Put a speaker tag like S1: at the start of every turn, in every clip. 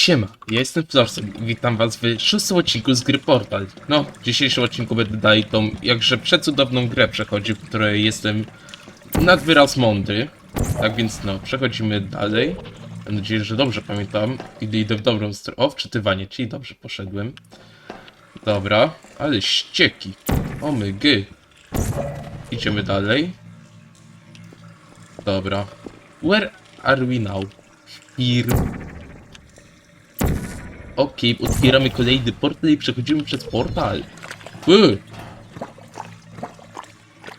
S1: Siema, ja jestem Florson i witam was w szóstym odcinku z gry Portal. No, w dzisiejszym odcinku będę dalej tą jakże przecudowną grę przechodził, w której jestem nad wyraz mądry. Tak więc no, przechodzimy dalej. Mam nadzieję, że dobrze pamiętam i idę w dobrą stronę. O, wczytywanie, czyli dobrze poszedłem. Dobra, ale ścieki. O my gy. Idziemy dalej. Dobra. Where are we now? Here. Okej, otwieramy kolejny portal i przechodzimy przez portal. Uy.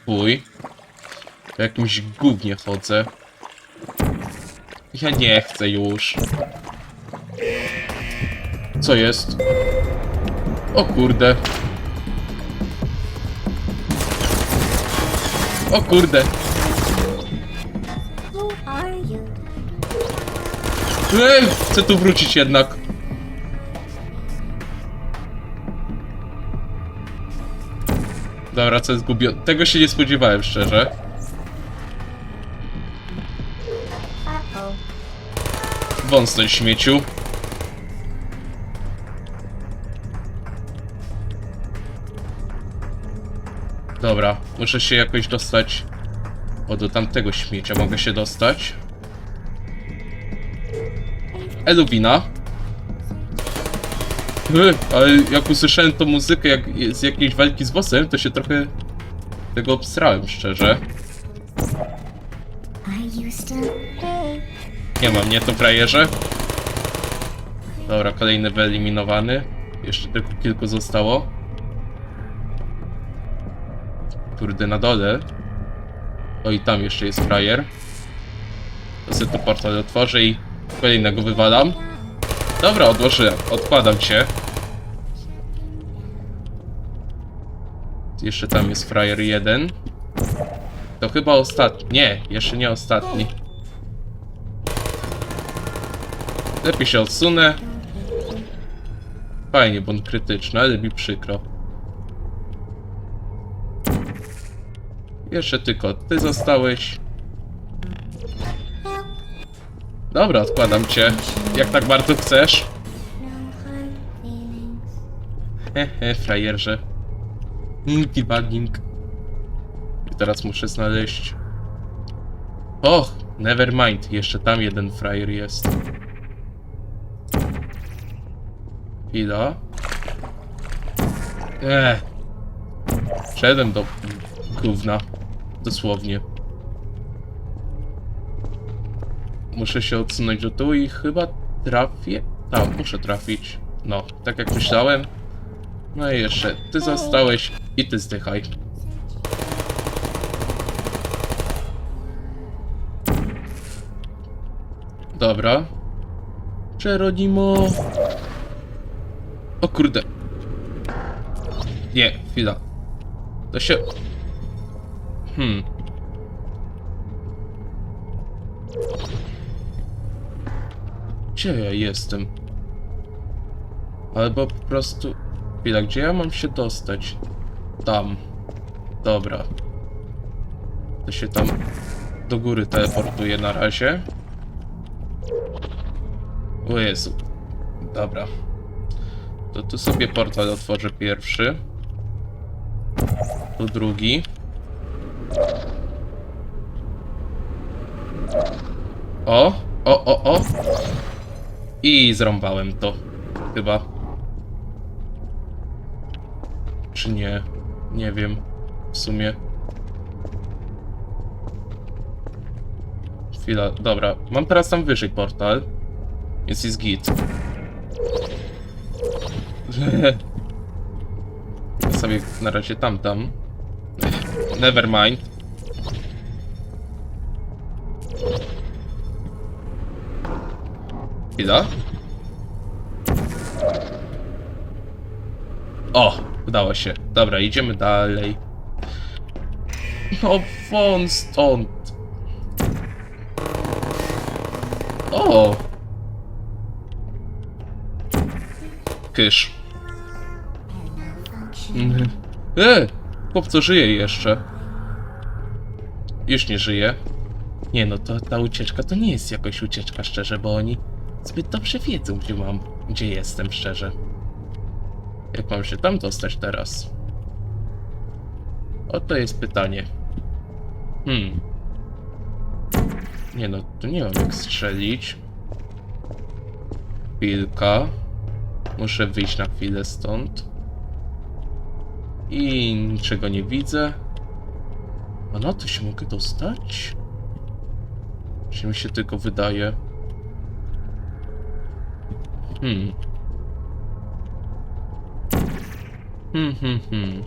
S1: Uj. Po jakimś gównie chodzę. Ja nie chcę już. Co jest? O kurde. O kurde. Ej, chcę tu wrócić jednak. Dobra, co zgubiłem. Tego się nie spodziewałem, szczerze. Wąs stąd śmieciu. Dobra, muszę się jakoś dostać. O, do tamtego śmiecia mogę się dostać. Eluwina. Ale jak usłyszałem tą muzykę jak z jakiejś walki z bossem, to się trochę tego obstrałem, szczerze. Nie mam, nie to frajerze. Dobra, kolejny wyeliminowany. Jeszcze tylko kilku zostało. Kurde, na dole. O i tam jeszcze jest frajer. To sobie to portal otworzę i kolejnego wywalam. Dobra, odłożyłem. Odkładam cię. Jeszcze tam jest frajer jeden. To chyba ostatni. Nie, jeszcze nie ostatni. Lepiej się odsunę. Fajnie, błąd krytyczny, ale mi przykro. Jeszcze tylko ty zostałeś. Dobra, odkładam cię. Jak tak bardzo chcesz. Hehe, frajerze. Milky bugging. I teraz muszę znaleźć... Och, never mind. Jeszcze tam jeden frajer jest. Chwila. Eee. Szedłem do gówna. Dosłownie. Muszę się odsunąć do tyłu i chyba trafię. Tak, muszę trafić. No, tak jak myślałem. No i jeszcze, ty zostałeś i ty zdychaj. Dobra. Czeronimo. O kurde. Nie, chwila. To się... Hmm. Gdzie ja jestem? Albo po prostu... Chwila, gdzie ja mam się dostać? Tam. Dobra. To się tam do góry teleportuje na razie. O Jezu. Dobra. To tu sobie portal otworzę pierwszy. Tu drugi. O, o, o, o. I zrąbałem to. Chyba. Czy nie? Nie wiem. W sumie. Chwila, dobra. Mam teraz tam wyżej portal. Więc jest git. Ja sobie na razie tam, tam. Never mind. Chwila. O, udało się. Dobra, idziemy dalej. No, won stąd. O! Kysz. Mhm. E! Chłopco żyje jeszcze. Już nie żyje. Nie no, to ta ucieczka to nie jest jakoś ucieczka szczerze, bo oni zbyt dobrze wiedzą, gdzie mam, gdzie jestem, szczerze. Jak mam się tam dostać teraz? Oto jest pytanie. Hmm. Nie no, tu nie mam jak strzelić. Chwilka. Muszę wyjść na chwilę stąd. I niczego nie widzę. A na to się mogę dostać? Czy mi się tylko wydaje? Hmm. Hmm, hmm, hmm.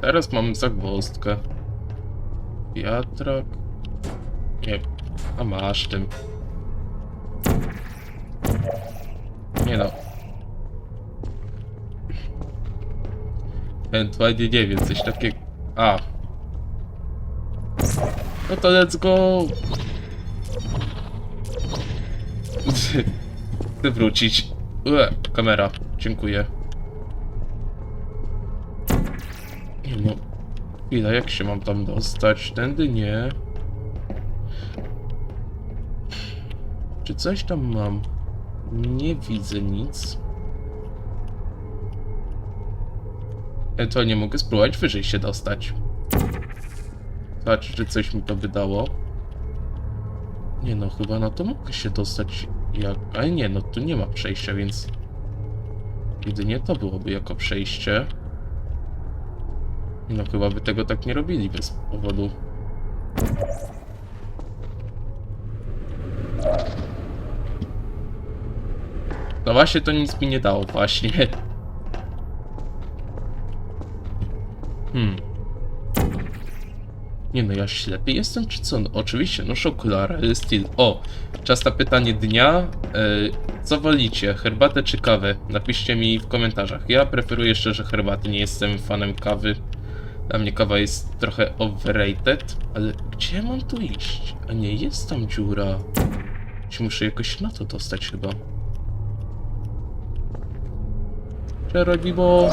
S1: Teraz mam zagwozdkę. Wiatrak. Nie. A masz tym. Nie no. Ewentualnie nie wiem, coś takiego. A. No to let's go. Chcę wrócić. Ue, kamera. Dziękuję. No. Chwila, jak się mam tam dostać? Tędy nie. Czy coś tam mam? Nie widzę nic. E, to nie mogę spróbować wyżej się dostać. Zobacz, czy coś mi to wydało. Nie no, chyba na to mogę się dostać jak... Ale nie, no tu nie ma przejścia, więc... Jedynie to byłoby jako przejście. No chyba by tego tak nie robili bez powodu. No właśnie to nic mi nie dało, właśnie. Hmm. Nie no, ja ślepy jestem, czy co? No, oczywiście, noszę okulary, styl. O, czas na pytanie dnia. E, co wolicie, herbatę czy kawę? Napiszcie mi w komentarzach. Ja preferuję szczerze herbaty, nie jestem fanem kawy. Dla mnie kawa jest trochę overrated, ale gdzie mam tu iść? A nie, jest tam dziura. Czy muszę jakoś na to dostać chyba? Czerodzibo!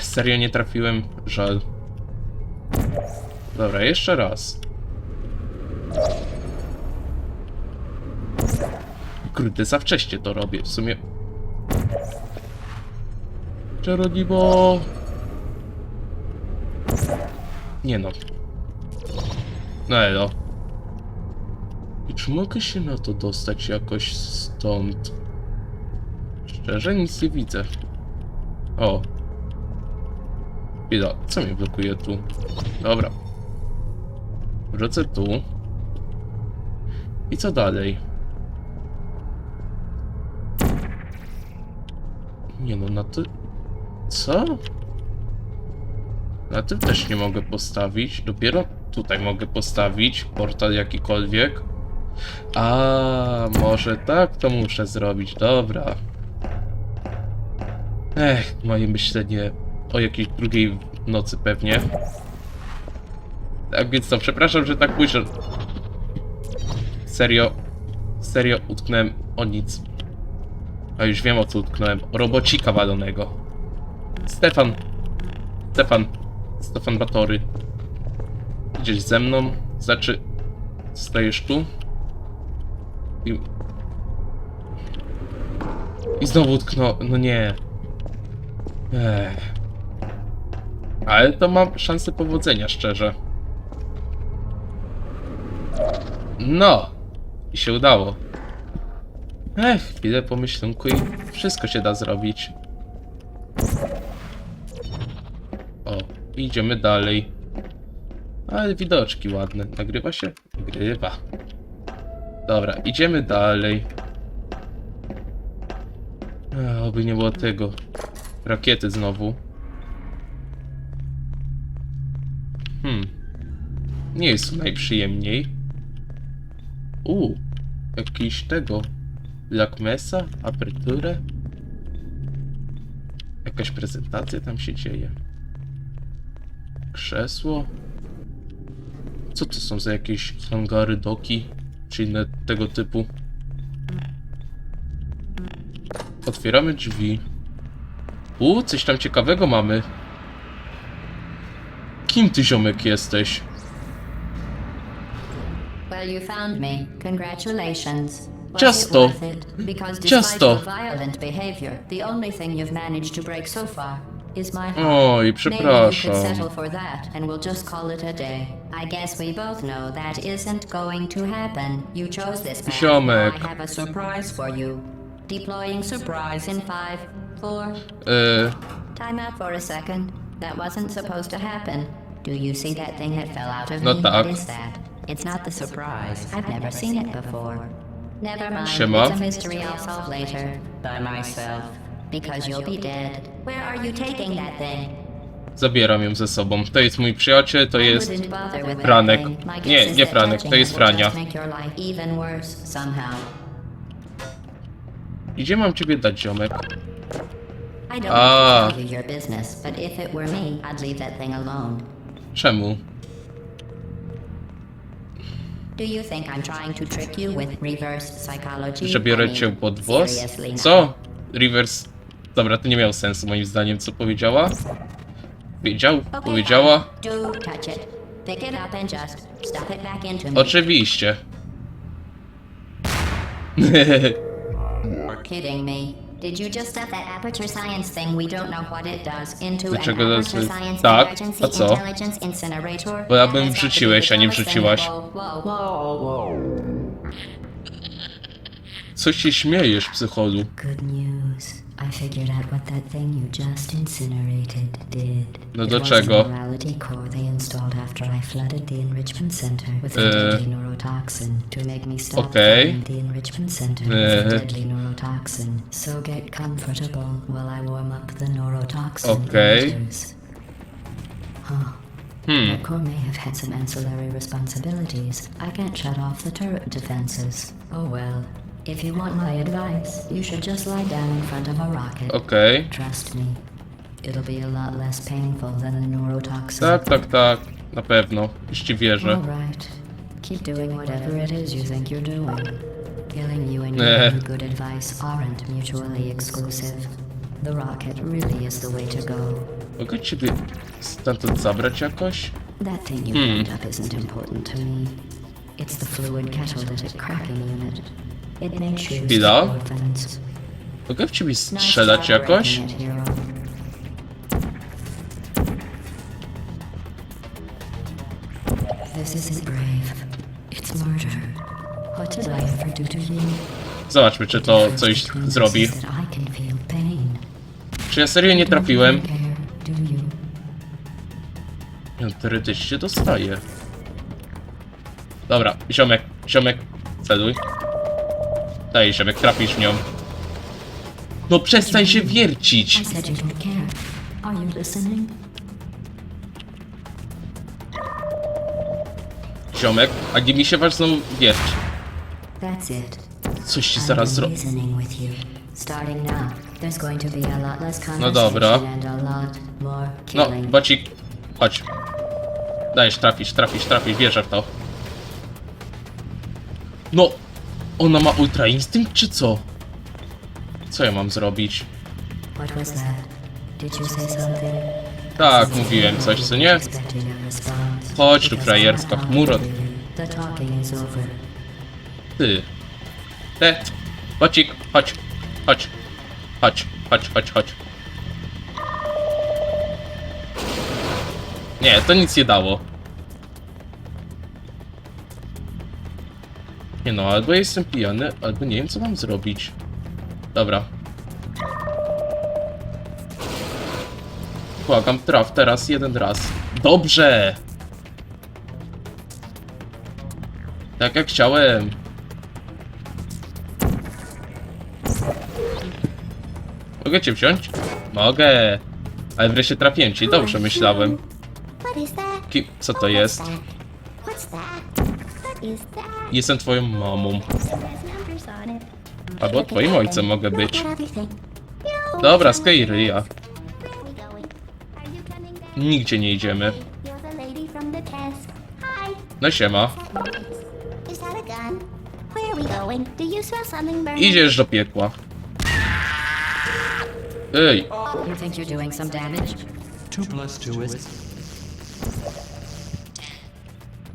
S1: Serio nie trafiłem? Żal. Dobra, jeszcze raz. Kurde, za wcześnie to robię. W sumie... Czerodzibo! Nie no. No elo. I czy mogę się na to dostać jakoś stąd? Szczerze nic nie widzę. O. Chwila, co mnie blokuje tu? Dobra. Wrócę tu. I co dalej? Nie no, na ty... Co? Na tym też nie mogę postawić. Dopiero tutaj mogę postawić portal jakikolwiek. A, może tak to muszę zrobić. Dobra. Ech, moje myślenie o jakiejś drugiej nocy pewnie. Tak więc to, przepraszam, że tak pójdę. Serio, serio utknąłem o nic. A już wiem o co utknąłem. O robocika walonego. Stefan. Stefan. Stefan Batory. Idziesz ze mną. Znaczy, stajesz tu. I... I znowu utknął. No nie. Ech. Ale to mam szansę powodzenia, szczerze. No! I się udało. Ech, chwilę pomyślunku i wszystko się da zrobić. Idziemy dalej. Ale widoczki ładne. Nagrywa się? Nagrywa. Dobra, idziemy dalej. Ech, oby nie było tego. Rakiety znowu. Hmm. Nie jest tu najprzyjemniej. U, jakiś tego. Lakmesa, aperturę. Jakaś prezentacja tam się dzieje. Krzesło. Co to są za jakieś hangary, doki? Czy inne tego typu? Otwieramy drzwi. U, coś tam ciekawego mamy. Kim ty ziomek jesteś?
S2: Well, you found me. Congratulations.
S1: Ciasto. Ciasto.
S2: violent behavior, the only thing you've managed to break so far is my heart.
S1: Oj,
S2: Maybe you could settle for that, and we'll just call it a day. I guess we both know that isn't going to happen. You chose this path.
S1: Ziomek.
S2: I have a surprise for you. Deploying surprise in five, four.
S1: E,
S2: Time out for a second. That wasn't supposed to happen. Do you see that thing that fell out of
S1: No
S2: me?
S1: tak.
S2: What is that? It's not the surprise. I've never seen it before. Never mind.
S1: Siema.
S2: It's a mystery I'll solve later. By myself. Because you'll be dead. Where are you taking that thing?
S1: zabieram ją ze sobą. To jest mój przyjaciel, to
S2: I
S1: jest... Franek. Nie, nie Franek, to jest Frania.
S2: somehow.
S1: Gdzie mam ciebie dać, ziomek?
S2: I
S1: Ah.
S2: alone.
S1: Czemu?
S2: Do?
S1: Że
S2: I
S1: biorę cię pod włos?
S2: now.
S1: Co? Reverse... Dobra, to nie miało sensu moim zdaniem, co powiedziała. Wiedział?
S2: Okay,
S1: Powiedziała? Oczywiście.
S2: Kidding me. Did you just stuff that aperture science thing we don't know what it does into
S1: Dlaczego
S2: an
S1: to
S2: aperture
S1: jest-
S2: science
S1: tak,
S2: emergency
S1: a co?
S2: intelligence incinerator?
S1: Bo ja bym wrzuciłeś, a nie wrzuciłaś. Co się śmiejesz, psycholu?
S2: Good news. I figured out what that thing you just incinerated did.
S1: No do czego?
S2: the morality core they installed after I flooded the enrichment center with a
S1: E.
S2: deadly neurotoxin to make me stop flooding the enrichment center with a deadly neurotoxin. So get comfortable while I warm up the neurotoxin emitters. Huh.
S1: Hmm,
S2: core may have had some ancillary responsibilities. I can't shut off the turret defenses. Oh well. If you want my advice, you should just lie down in front of a rocket.
S1: okej.
S2: Trust me, it'll be a lot less painful than the neurotoxin.
S1: Tak, tak, tak. Na pewno. Już ci wierzę.
S2: Alright. Keep doing whatever it is you think you're doing. Killing you and
S1: Eh.
S2: giving good advice aren't mutually exclusive. The rocket really is the way to go.
S1: Mogę ciebie stamtąd zabrać jakoś?
S2: That thing you
S1: Hmm.
S2: picked up isn't important to me. It's the fluid catalytic cracking unit.
S1: Chwila. Mogę w ciebie strzelać jakoś? Zobaczmy, czy to coś zrobi. Czy ja serio nie trafiłem?
S2: You?
S1: No, teoretycznie dostaję. Dobra, ziomek, ziomek, celuj. Daj, ziomek, trafisz w nią. No przestań się wiercić! Ziomek, a nie mi się waż znowu
S2: it.
S1: Coś ci zaraz zrobi. No dobra. No, bocik, chodź. Dajesz, trafisz, trafisz, trafisz, wierzę w to. No, ona ma ultra instynkt, czy co? Co ja mam zrobić? Tak, mówiłem coś, co nie? Chodź tu, frajerska chmuro. Ty. Te. Bocik, chodź, chodź, chodź, chodź, chodź, chodź. Nie, to nic nie dało. Nie no, albo jestem pijany, albo nie wiem co mam zrobić. Dobra. Błagam, traf teraz jeden raz. Dobrze! Tak jak chciałem. Mogę cię wziąć? Mogę. Ale wreszcie trafiłem ci, dobrze myślałem.
S3: What is that?
S1: Ki co to jest? Jestem twoją mamą. Albo twoim ojcem mogę być.
S3: No,
S1: Dobra,
S3: back?
S1: Nigdzie nie idziemy. No siema. Idziesz do piekła. Ej,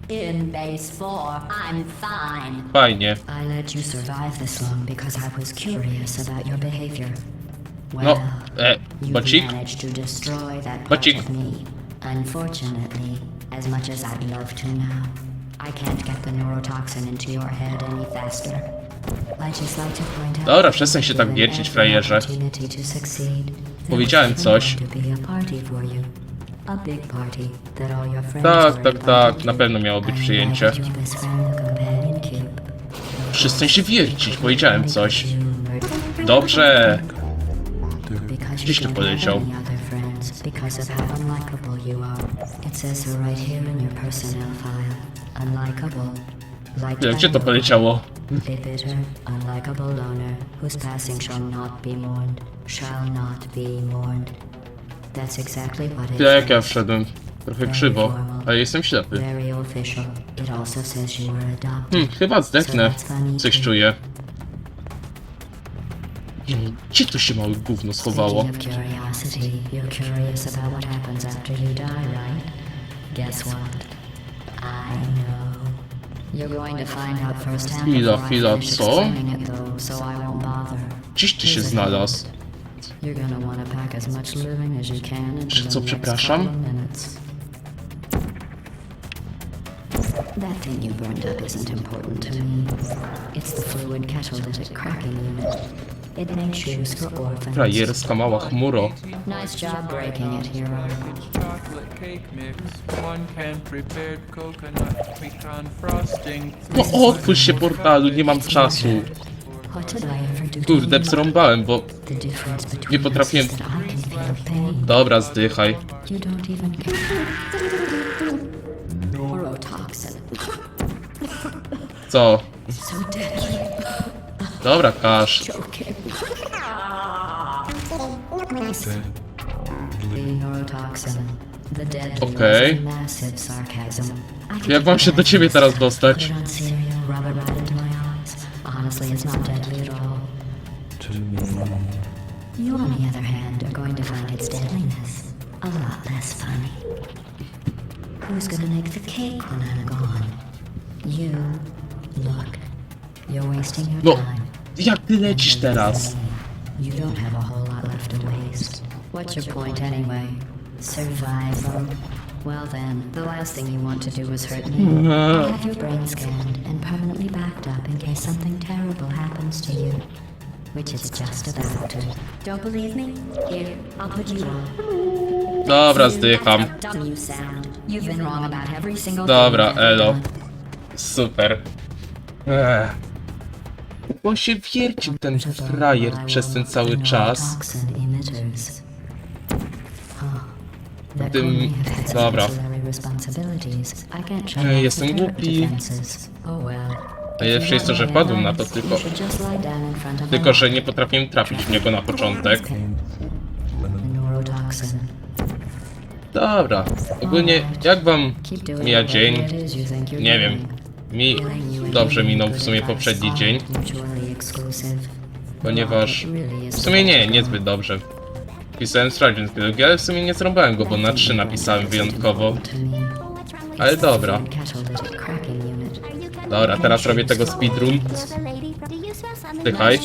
S2: In base four, I'm fine.
S1: Fajnie.
S2: I let you survive this long because I was curious about your behavior. Well,
S1: No, e,
S2: you
S1: bocik?
S2: managed to destroy that part
S1: Bocik.
S2: of me. Unfortunately, as much as I'd love to now, I can't get the neurotoxin into your head any faster. I just like to point out
S1: Dobra, przestań się tak
S2: given
S1: wiercić,
S2: every
S1: frajerze.
S2: opportunity to succeed. There
S1: Powiedziałem
S2: was
S1: coś.
S2: to be a party for you.
S1: Tak, tak, tak,
S2: invited
S1: na pewno miało być przyjęcie. Przestań się wiercić, powiedziałem coś. Dobrze. Gdzieś tu poleciał.
S2: Because of how unlikable you are. It says so right here in your personnel file. Unlikable. Liked
S1: Gdzie- to poleciało?
S2: A bitter, unlikable loner whose passing shall not be mourned. Shall not be mourned. That's exactly what it
S1: Ja jak ja wszedłem? Trochę krzywo, ale jestem ślepy. Hmm, chyba zdechnę. Coś czuję. Gdzie to się małe gówno schowało? Chwila, chwila, co? Gdzieś ty się znalazł.
S2: The
S1: co, przepraszam?
S2: That thing you burned up isn't important to me. It's the fluid catalytic cracking unit. It makes shoes for orphans.
S1: Frajerska mała chmuro.
S2: Nice job breaking it, hero.
S4: chocolate cake mix, one can prepared coconut pecan frosting.
S1: No otwórz się portalu, nie mam czasu. Kurde,
S2: you?
S1: wzrąbałem, bo nie potrafiłem-. Dobra, zdychaj. Co? Dobra, kasz. Okej.
S2: could
S1: Jak mam się do ciebie teraz dostać?
S2: Honestly, it's not deadly at all. To me. You, on the other hand, are going to find its deadliness a lot less funny. Who's gonna make the cake when I'm gone? You. Look, you're wasting your
S1: No,
S2: time.
S1: jak ty lecisz teraz?
S2: You don't have a whole lot left to waste. What's your point anyway? Survival. Well then, the last thing you want to do is hurt me. I have your brain scanned and permanently backed up in case something terrible happens to you. Which is just about to. Don't believe me? Here, I'll put you on.
S1: Dobra, zdycham.
S2: Dumb you sound. You've been wrong about every single
S1: Dobra,
S2: thing. you've ever
S1: elo.
S2: done.
S1: Super. Ech. Bo się wiercił ten frajer przez ten cały czas. Tym- dobra. Ej, jestem głupi. Najlepsze jest to, że padłem na to tylko- Tylko, że nie potrafiłem trafić w niego na początek. Dobra. Ogólnie, jak wam mija dzień? Nie wiem. Mi dobrze minął w sumie poprzedni dzień, ponieważ... W sumie nie, niezbyt dobrze. Pisałem z biologii, ale w sumie nie zrąbałem go, bo na 3 napisałem wyjątkowo. Ale dobra. Dobra, teraz robię tego speedrun. Dychaj.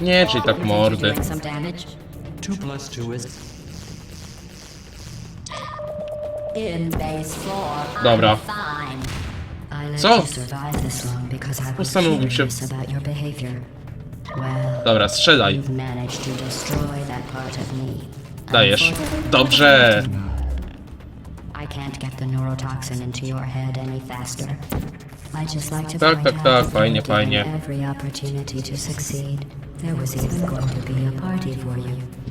S1: Nie, czyli tak mordy. Dobra. Co? Się-
S2: się.
S1: Dobra, strzelaj. Dajesz. Dobrze. Tak, tak, tak,
S2: that
S1: fajnie, fajnie.
S2: There was even going to be a party for you.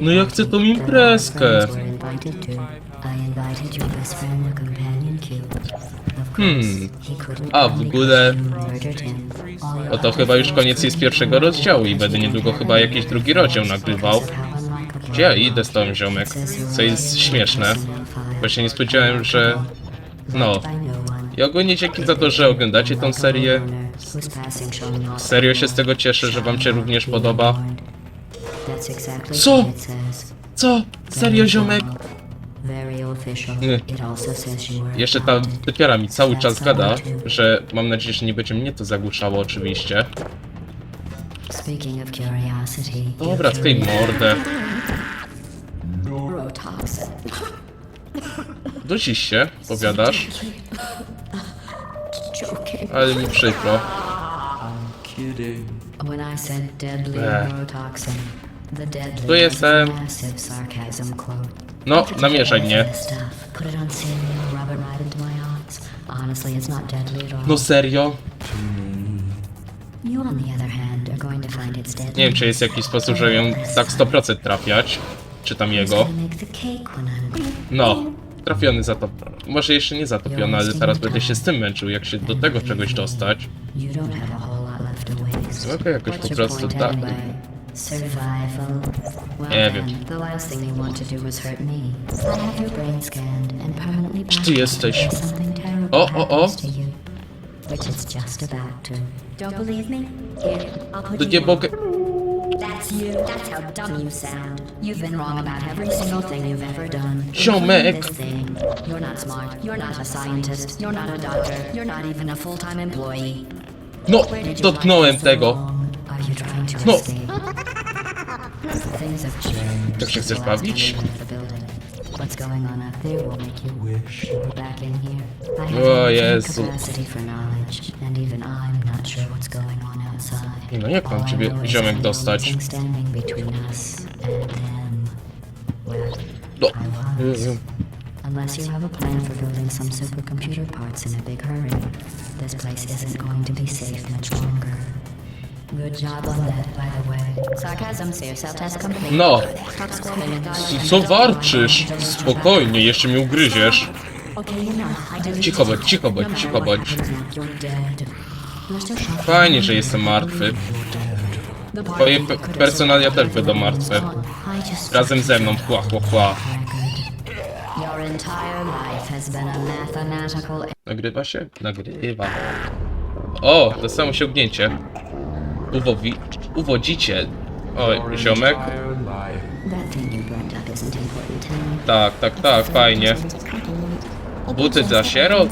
S1: No ja chcę tą imprezkę. Hmm. A, w ogóle- No to chyba już koniec jest pierwszego rozdziału i będę niedługo chyba jakiś drugi rozdział nagrywał. Gdzie ja idę z tą ziomek? Co jest śmieszne. się nie spodziewałem, że... No. I ogólnie dzięki za to, że oglądacie tą serię. Serio się z tego cieszę, że wam się również podoba.
S2: Co?
S1: Co? Serio, ziomek? Nie. Jeszcze ta typiara mi cały czas gada, że mam nadzieję, że nie będzie mnie to zagłuszało oczywiście. Dobra, skaj
S2: curious-
S1: mordę. Do dziś się, powiadasz, ale mi przykro.
S4: Kidding.
S1: Tu jestem. No, namieszaj mnie. No serio? Nie wiem, czy jest jakiś sposób, żeby ją tak 100% trafiać. Czy tam jego. No, trafiony, zatopiony. Może jeszcze nie zatopiony, ale teraz będę się z tym męczył, jak się do tego czegoś dostać. Mogę jakoś po prostu tak...
S2: anyway? Survival. Well,
S1: Nie
S2: then,
S1: wiem.
S2: the last thing you want to do is hurt me. I have your brain scanned and permanently
S1: Czy ty
S2: bound
S1: jesteś?
S2: if something terrible
S1: O, o, o.
S2: happens to you. Which it's just about to. Don't believe me? Here, I'll put
S1: To
S2: you
S1: nie
S2: on.
S1: mogę...
S2: That's you. That's how dumb you sound. You've been wrong about every single thing you've ever done.
S1: Ziomek.
S2: including This thing. You're not smart. You're not a scientist. You're not a doctor. You're not even a full-time employee.
S1: No,
S2: Where did you
S1: dotknąłem
S2: lie for so
S1: tego.
S2: long? Are you trying to
S1: No.
S2: escape? Things have changed.
S1: Tak się
S2: since the
S1: chcesz
S2: last time
S1: bawić?
S2: went to the building. What's going on up there will make you wish you were back in here. I have
S1: O
S2: infinite
S1: Jezu.
S2: capacity for knowledge, and even I'm not sure what's going on outside.
S1: Nie no, jak mam
S2: All I
S1: ciebie,
S2: know is
S1: ziomek,
S2: I know
S1: dostać?
S2: something standing between us and them. Well,
S1: No.
S2: I was. Unless you have a plan for building some supercomputer parts in a big hurry, this place isn't going to be safe much longer.
S1: No. Co warczysz? Spokojnie, jeszcze mi ugryziesz. Cicho bądź, cicho bądź, cicho bądź. Fajnie, że jestem martwy. Twoje pe personalia też będą martwe. Razem ze mną, chła, chła, chła. Nagrywa się? Nagrywa. O, to samo osiągnięcie. Uwowi... Uwodziciel. Oj, ziomek. Tak, tak, tak, fajnie. Buty dla sierot?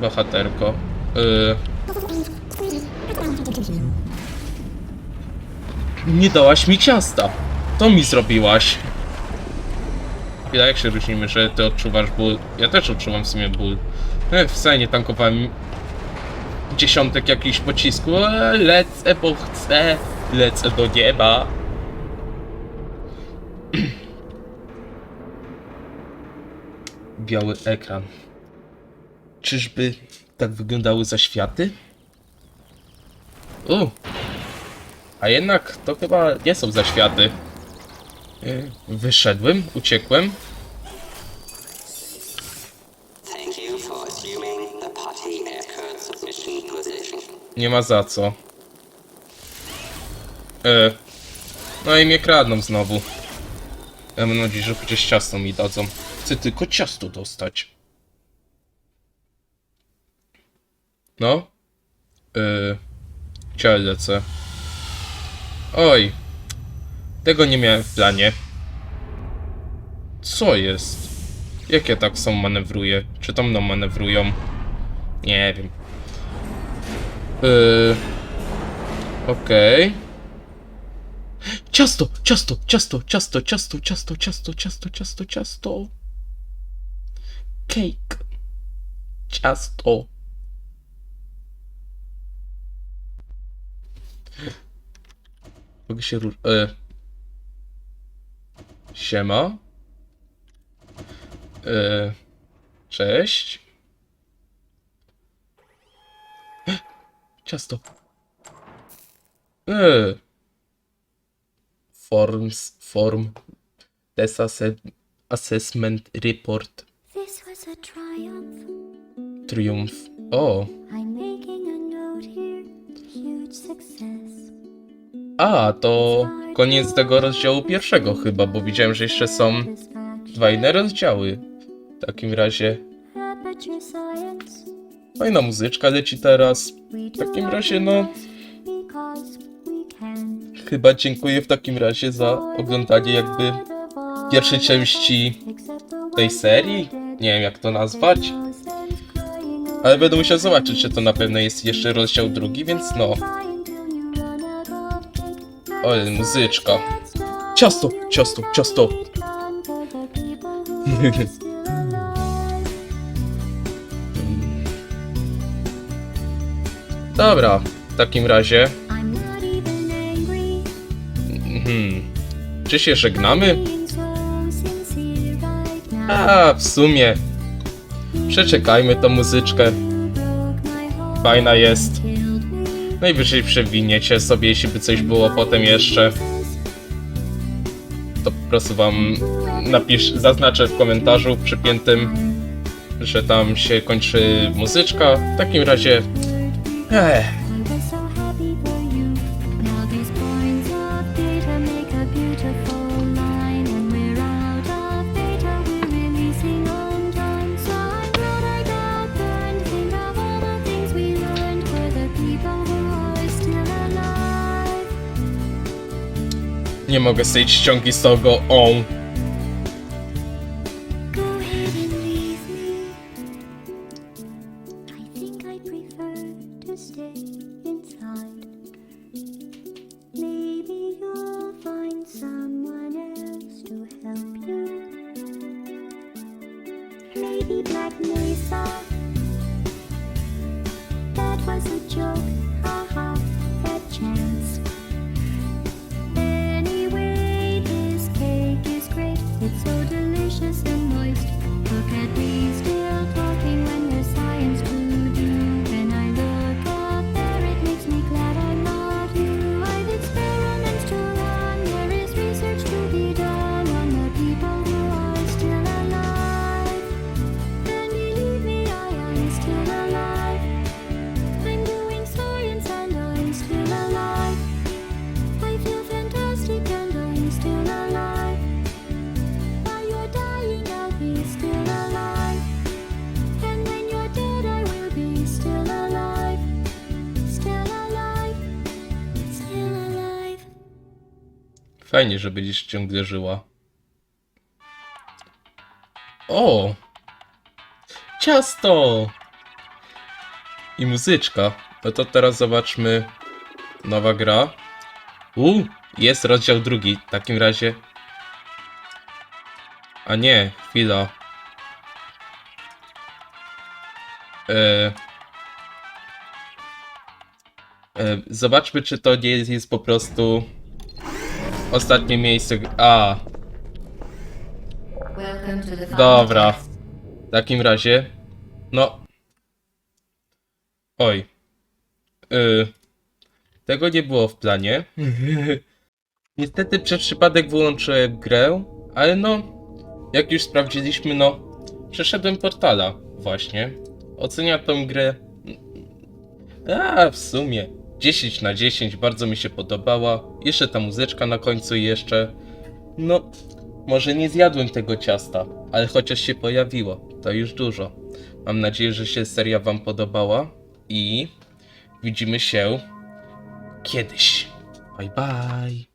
S1: Bohaterko. Yy, nie dałaś mi ciasta. To mi zrobiłaś. Chwila, jak się różnimy, że ty odczuwasz ból? Ja też odczuwam w sumie ból. Wcale nie tankowałem dziesiątek jakichś pocisku. Lecę, bo chcę. Lecę do nieba. Biały ekran. Czyżby tak wyglądały zaświaty? U. A jednak to chyba nie są zaświaty. Y, Wyszedłem, uciekłem. Nie ma za co. E. No i mnie kradną znowu. Ja mam nadzieję, że chociaż ciasto mi dadzą. Chcę tylko ciasto dostać. No? Yy. Gdzie lecę? Oj. Tego nie miałem w planie. Co jest? Jak ja tak są manewruję? Czy to mną manewrują? Nie wiem. Yy. Okej. Ciasto, ciasto, ciasto, ciasto, ciasto, ciasto, ciasto, ciasto, ciasto, ciasto. Cake. Ciasto. Mogę się rusz... E. Siema. E. Cześć. Ciasto. Eee. Forms, form, test asse- assessment report,
S3: This was a triumph.
S1: triumph. O,
S3: I'm making a note here. Huge success.
S1: a to koniec tego rozdziału pierwszego chyba, bo widziałem, że jeszcze są dwa inne rozdziały. W takim razie. Fajna muzyczka leci teraz. W takim razie no, chyba dziękuję w takim razie za oglądanie jakby
S3: pierwszej części tej serii. Nie wiem jak to nazwać. Ale będę musiał zobaczyć, czy to na pewno jest jeszcze rozdział drugi, więc no. Oj, muzyczka. Ciasto, ciasto, ciasto. Dobra, w takim razie. Hmm. Czy się żegnamy? A, w sumie. Przeczekajmy tą muzyczkę. Fajna jest. Najwyżej przewiniecie sobie, jeśli by coś było potem jeszcze. To po prostu wam napisz, zaznaczę w komentarzu przypiętym, że tam się kończy muzyczka. W takim razie. Nie mogę sobie ściągi z tego on. Fajnie, że będziesz ciągle żyła. O! Ciasto! I muzyczka. No to teraz zobaczmy. Nowa gra. U, jest rozdział drugi. W takim razie. A nie, chwila. E... E, zobaczmy, czy to nie jest po prostu ostatnie miejsce. A, dobra. W takim razie. No. Oj. Y, tego nie było w planie. Niestety przez przypadek wyłączyłem grę, ale no. Jak już sprawdziliśmy, no. Przeszedłem portala, właśnie. Oceniam tą grę. A, w sumie. 10 na 10, bardzo mi się podobała. Jeszcze ta muzyczka na końcu jeszcze. No, może nie zjadłem tego ciasta, ale chociaż się pojawiło, to już dużo. Mam nadzieję, że się seria Wam podobała i widzimy się kiedyś. Bye bye.